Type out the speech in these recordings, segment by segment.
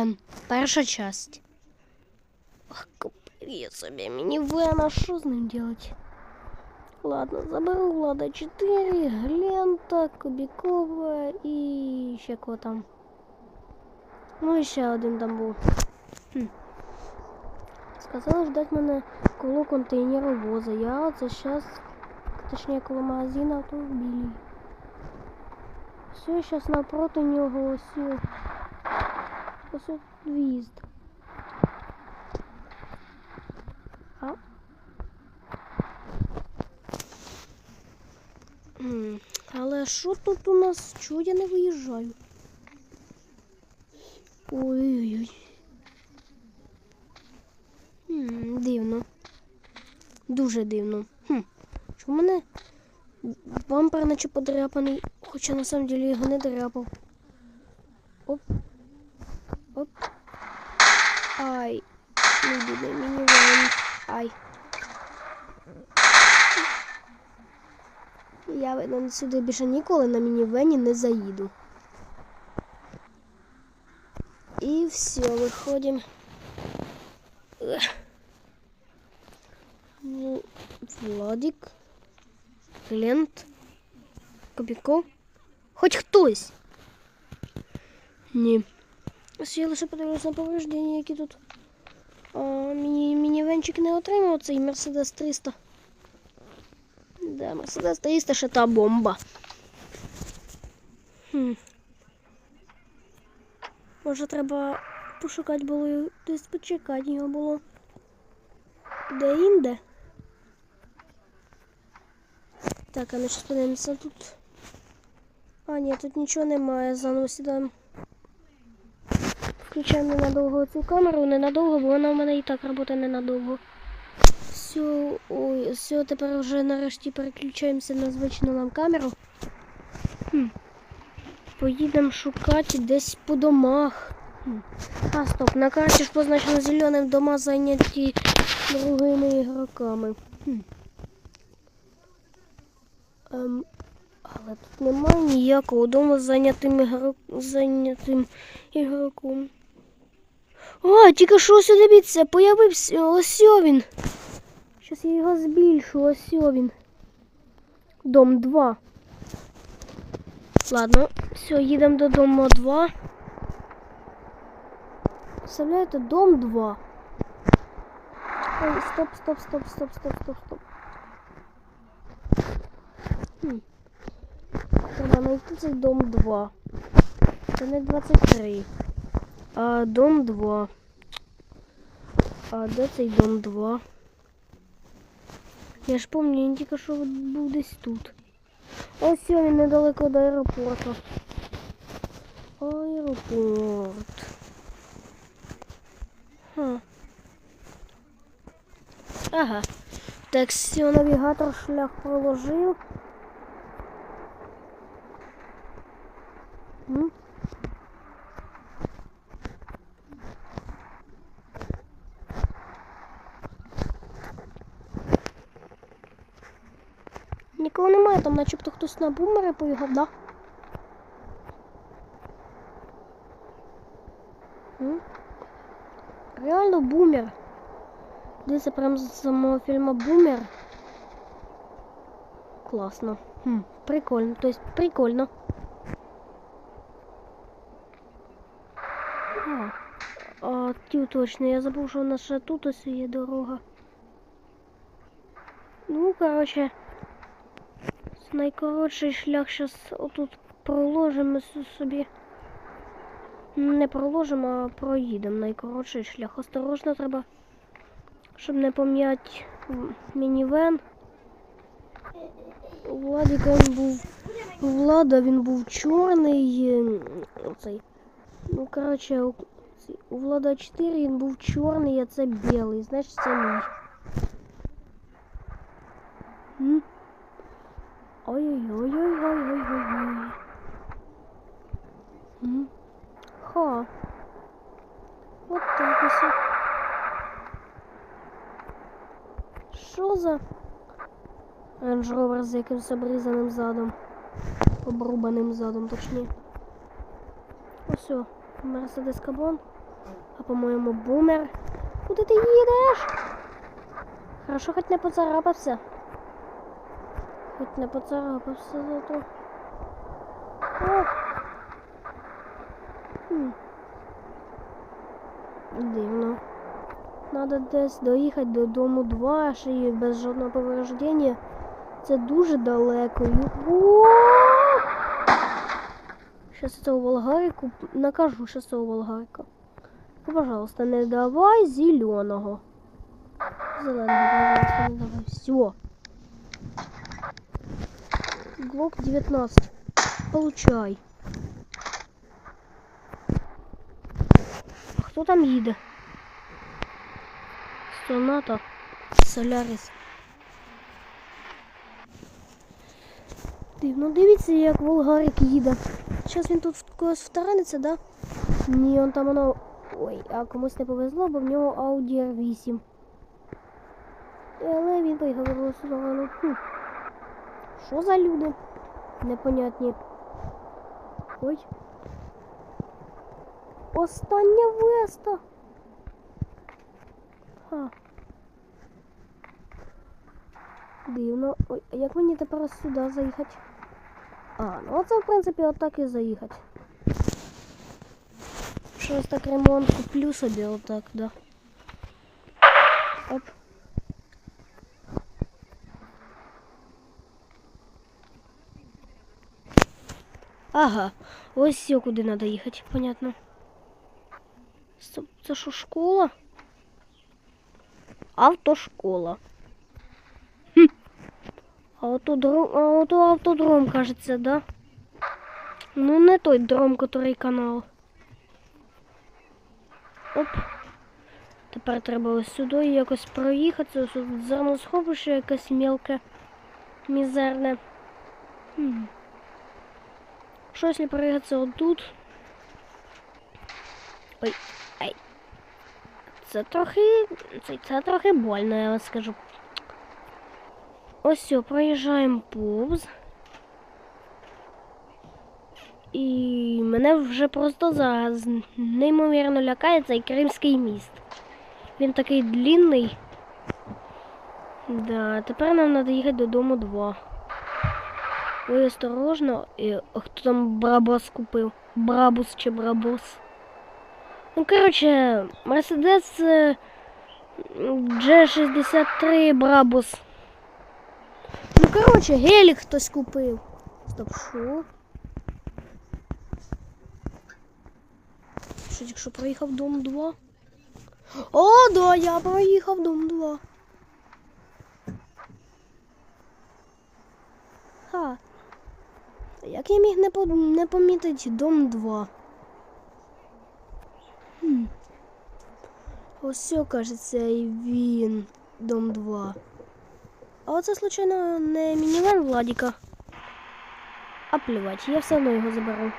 мінівен. Перша часть. Ах, купи собі мінівен, а що з ним делать? Ладно, заберу Влада 4, Глента, Кобякова і ще кого там. Ну і ще один там був. Хм. Сказали ждать мене коло контейнеровоза. Я це зараз, точніше коло магазина автомобілів. Все, сейчас напроти нього ось. Ось в'їзд. А? Але що тут у нас? Чого я не виїжджаю? Ой-ой-ой. Дивно. Дуже дивно. Хм. Чому мене бампер наче подряпаний, хоча на самом деле його не дряпав. Оп. Оп. Ай. Не буде мені Ай. Я видно, сюди більше ніколи на мінівені не заїду. І все, виходимо. Ех. Ну, Владик. Глент. Кобяков. Хоч хтось. Ні. Я лише подивлюсь на повреждення, які тут. А, міні, мінівенчик не отримав цей Мерседес 300. Да, Мерседес 300 ще та бомба. Хм. Може треба пошукати було десь почекати його було. Де інде? Так, а ну щас подивимося тут. А, ні, тут нічого немає. Заново сідаємо. Включаємо ненадовго цю камеру, ненадовго, бо вона у мене і так працює ненадовго. Все, ой, все, тепер вже нарешті переключаємося на звичну нам камеру. Хм. Поїдемо шукати десь по домах. Хм. А, стоп, на карті ж позначено зеленим дома зайняті другими ігроками. Хм. Ем, але тут немає ніякого дому з зайнятим, ігрок... зайнятим ігроком. А, тільки що ось дивіться, появився ось він. Щас я його збільшу, ось він. Дом 2. Ладно, все, їдемо до дому 2. Представляєте, дом 2. Ой, стоп, стоп, стоп, стоп, стоп, стоп, стоп. Хм. Треба знайти цей дом 2. Це не 23. А дом 2. А де цей дом 2? Я ж пам'ятаю, він тільки що був десь тут. Ось він недалеко до аеропорту. Аеропорт. Ха. Ага. Так, все, навігатор шлях проложив. Нікого немає, там начебто хтось на бумери поїхав, да? Реально бумер. Дивіться прям з самого фільму Бумер. Класно. Хм, прикольно. То есть прикольно. А, а ті, точно, я забув, що у нас ще тут ось є дорога. Ну, короче, найкоротший шлях зараз отут проложимо собі. Не проложимо, а проїдемо найкоротший шлях. Осторожно треба, щоб не пом'яти мінівен. У Владика він був. Влада він був чорний. Оцей. Ну, коротше, у Влада 4 він був чорний, а це білий. Значить, це мій. Ой-ой-ой-ой-ой-ой-ой. М? Ха. От так ось. Що за Rover з якимось обрізаним задом? Обрубаним задом, точніше. Ось Mercedes Carbon. А по-моєму, бумер. Куди ти їдеш? Хорошо, хоч не поцарапався. Хоч не поцарапався зато. О! Дивно. Надо десь доїхати додому 2, ще й без жодного повреждення. Це дуже далеко. Щас цього волгарику накажу щас волгарика. Ну, пожалуйста, не давай зеленого. Зеленого, пожалуйста, не давай. Все. Глок 19. Получай. А хто там їде? Соната. Солярис. Дивно, дивіться, як Волгарик їде. Зараз він тут когось втараниться, да? Ні, он там воно. Ой, а комусь не повезло, бо в нього Audi R8. Але він поїхав. Хм. Що за люди? Непонятні. Ой. Остання веста. Ха. Дивно. Ой, а як мені тепер сюди заїхати? А, ну це в принципі отак і заїхати. Щось так ремонт куплю собі отак, да. Ага, ось все, куди треба їхати, понятно. Стоп, Це що школа? Автошкола. Хм. А ото дром, а автодром, кажется, да? Ну, не той дром, который канал. Оп. Тепер треба ось сюди якось проїхати. Ось тут зерносховище якесь мелке, мізерне. Хм. Що якщо проїхатися отут? Ой, ай. Це трохи. Це, це трохи больно, я вам скажу. Ось все, проїжджаємо повз. І мене вже просто зараз неймовірно лякає цей Кримський міст. Він такий длинний. Да, тепер нам треба їхати додому 2. Ой, осторожно. А хто там брабус купив? Брабус чи брабус? Ну, коротше, Мерседес е, G63 Брабус. Ну, коротше, гелік хтось купив. Стоп, що? Що, якщо проїхав дом 2? О, да, я проїхав дом 2. Ха. Як я міг не, по... не помітити дом 2? Хм. Ось кажеться, і він. Дом 2. А оце, случайно, не мінівен Владіка. А плювать, я все одно його заберу.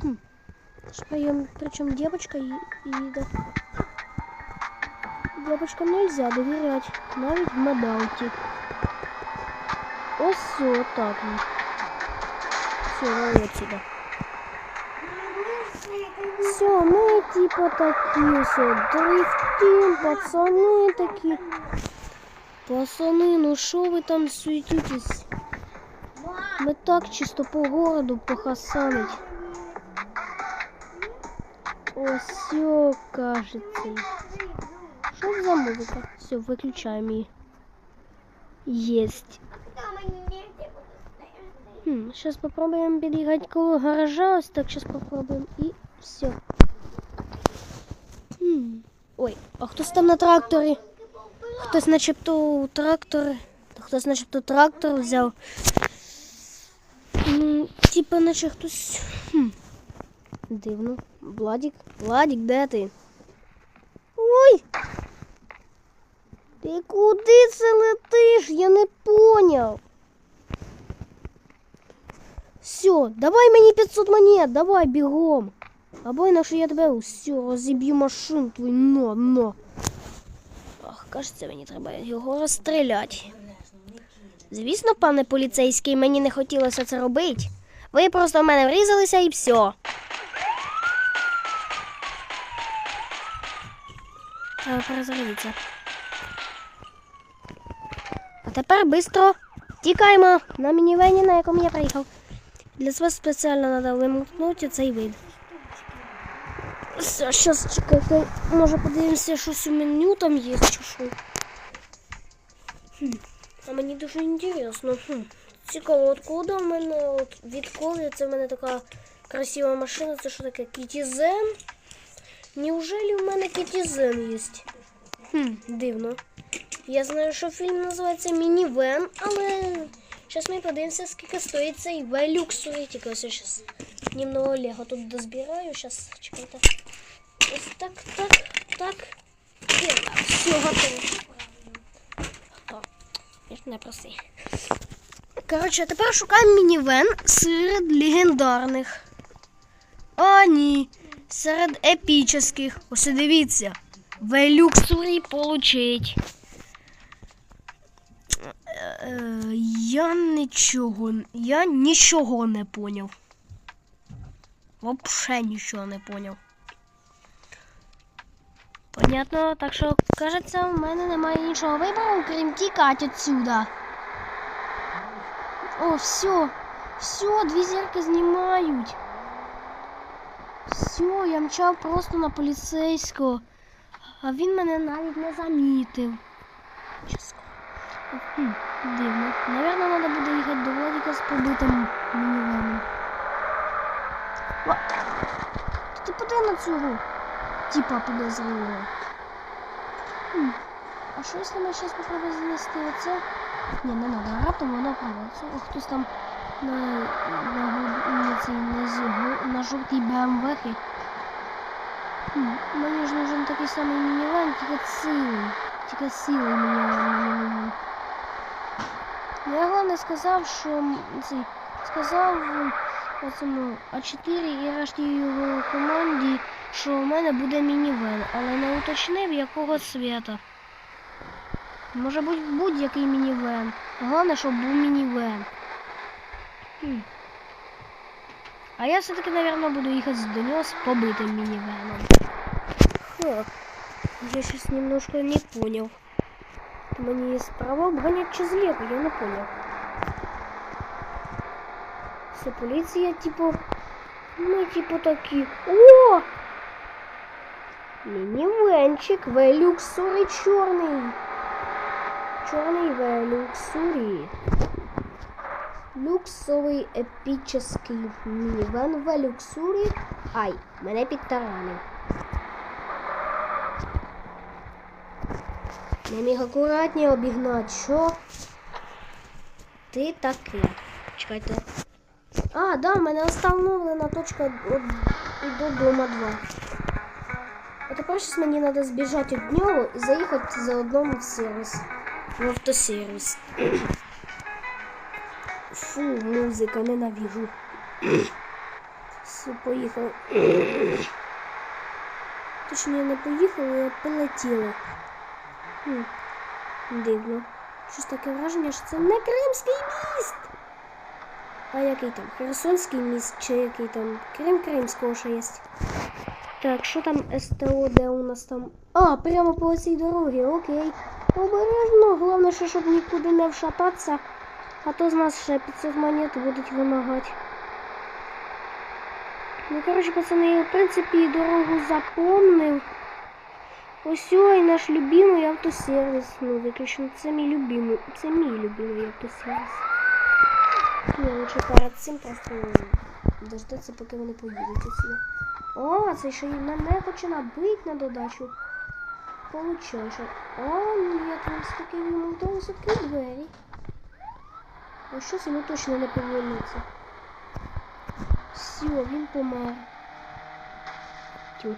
Хм. Причем, девочка и, едет. Девочкам нельзя доверять, навіть в медалки. Ось все, так. Все, давай отсюда. Все, мы типа такие все, дрифтим, пацаны такие. Пацаны, ну шо вы там суетитесь? Мы так чисто по городу похасанить. Ось все, кажется. Что за музыка? Все, выключаем ее. Есть. Хм, сейчас попробуем переехать коло гаража. Так, сейчас попробуем. И все. Хм. Ой, а хтось там на тракторі? Хтось начебто трактор. Хтось начебто трактор взяв. Ну, типа, наче хтось. Хм. Дивно. Владик, Владик, де ти? Ой! Ти куди це летиш? Я не поняв. Все, давай мені 500 монет, давай бігом. Або інакше я тебе все розіб'ю машину твою, но, но. Ах, кажеться, мені треба його розстріляти. Звісно, пане поліцейський, мені не хотілося це робити. Ви просто в мене врізалися і все. Треба перезарядитися. Тепер швидко тікаємо на мінівені, на якому я приїхав. Для вас спеціально треба вимкнути цей вид. Щас чекайте. Може подивимося, щось у меню там є чи що. Хм. А мені дуже інтересно. Хм. Цікаво, откуда в мене, от, відколи це в мене така красива машина, це що таке? Кітізен? Неужели в мене Кітізен є? Хм, дивно. Я знаю, що фільм називається Мінівен, але зараз ми подивимося, скільки стоїть цей Велюксовий. Тільки ось зараз немного Лего тут дозбираю. Зараз, чекайте. Ось так, так, так. І все готово. Готово. Я ж не простий. Коротше, тепер шукаємо мінівен серед легендарних. А, ні. Серед епічних. Ось дивіться. Велюксурі получить. Е, Я нічого, я нічого не поняв. Вообще нічого не поняв. Понятно, так що, кажеться, в мене немає іншого вибору, крім тікати отсюда. О, все, все, дві зірки знімають. Все, я мчав просто на поліцейського, а він мене навіть не замітив. Щас. Хм, дивно. Наверно, треба буде їхати до Владіка з побитим мінівеном. Ти поди на цього типа підозрілого. А що якщо ми зараз попробуємо знести оце? Ні, не треба, раптом воно проводиться. О, хтось там на, на, на, цій, на, зі- на жовтій БМВ. Хм. Мені ж нужен такий самий мінівен, тільки силий. Тільки силий мінівен. Я головне сказав, що цей сказав оцьому А4 і решті його команді, що у мене буде мінівен, але не уточнив якого цвіта. Може бути будь-який мінівен. Головне, щоб був мінівен. Хм. А я все-таки, мабуть, буду їхати до нього з побитим мінівеном. Ха. Я щось немножко не понял. Мені справа обганять чи зліва, я не понял. Це поліція, типу. Ми типу такі. О! Мінівенчик, велюксурі чорний. Чорний велюксурі. Люксовий епічний мінівен велюксурі. Ай, мене підтаранив. Не міг акуратні обігнати. Що? Ти таке. Чекайте. А, да, в мене встановлена точка до дома 2. А тепер щось мені треба збіжати від нього і заїхати заодно в сервіс. В автосервіс. Фу, музика, ненавижу. Все, поїхали. Точніше, не поїхали, а полетіли. Хм, дивно. Щось таке враження, що це не Кримський міст. А який там? Херсонський міст чи який там? Крим Кримського ще є. Так, що там СТО, де у нас там? А, прямо по цій дорозі, окей. Обережно, головне, що щоб нікуди не вшататися, а то з нас ще 500 монет будуть вимагати. Ну, коротше, пацани, я, в принципі, дорогу запомнив. Ось ой, наш любимий автосервіс. Ну, виключно, це мій любимий. Це мій любимий автосервіс. Я лучше перед цим просто дождатися, поки вони поїдуть отсюда. О, це ще й мене хоче набити на додачу. Получай, що... О, ні, він таки йому вдалося відкрити двері. А щось йому точно не повернуться. Все, він помер. Тю.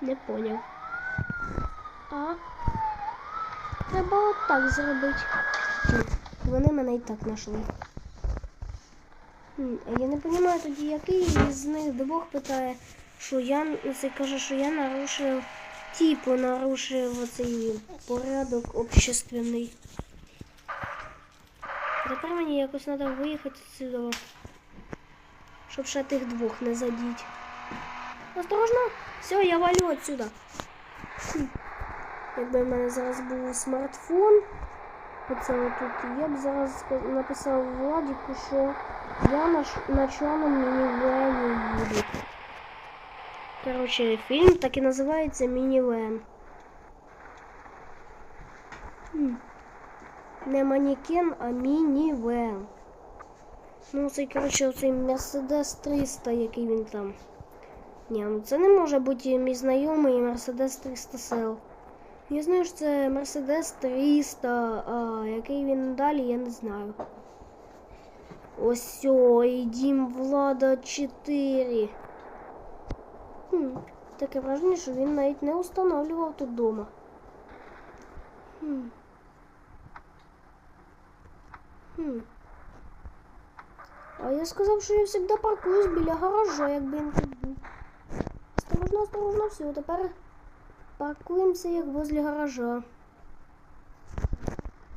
Не поняв. А? Треба отак зробити. Вони мене і так знайшли. Я не розумію тоді, який із них двох питає, що я це каже, що я нарушив типу нарушив оцей порядок общественний. Тепер мені якось треба виїхати сюди. Щоб ще тих двох не задіть. Осторожно! Все, я валю отсюда. Якби в мене зараз був смартфон, оце отут, я б зараз написав Владіку, що я на, на чорному мінівені їду. Коротше, фільм так і називається Мінівен. Не манікен, а мінівен. Ну, цей, коротше, оцей Мерседес 300, який він там. Ні, ну це не може бути мій знайомий Мерседес 300 сел. Я знаю, що це Мерседес 300, а який він далі, я не знаю. Ось о, і дім Влада 4. Хм, таке враження, що він навіть не встановлював тут вдома. Хм. Хм. А я сказав, що я завжди паркуюсь біля гаража, якби він тут Осторожно, осторожно, все, тепер паркуємося як возле гаража.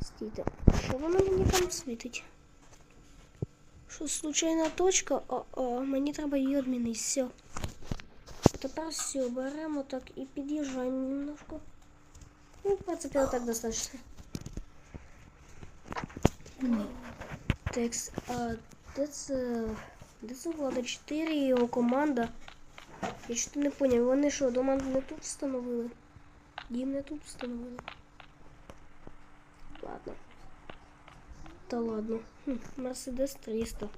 Стійте, що воно мені там світить? Що случайна точка? О-о, мені треба її відмінити, все. Тепер все, беремо так і під'їжджаємо немножко. Ну, в принципі, так достатньо. Так, а де це. Де це Влада 4 і його команда? Я що не поняв, вони що, дома не тут встановили? Дім не тут встановили. Ладно. Та ладно. Хм, Мерседес 300.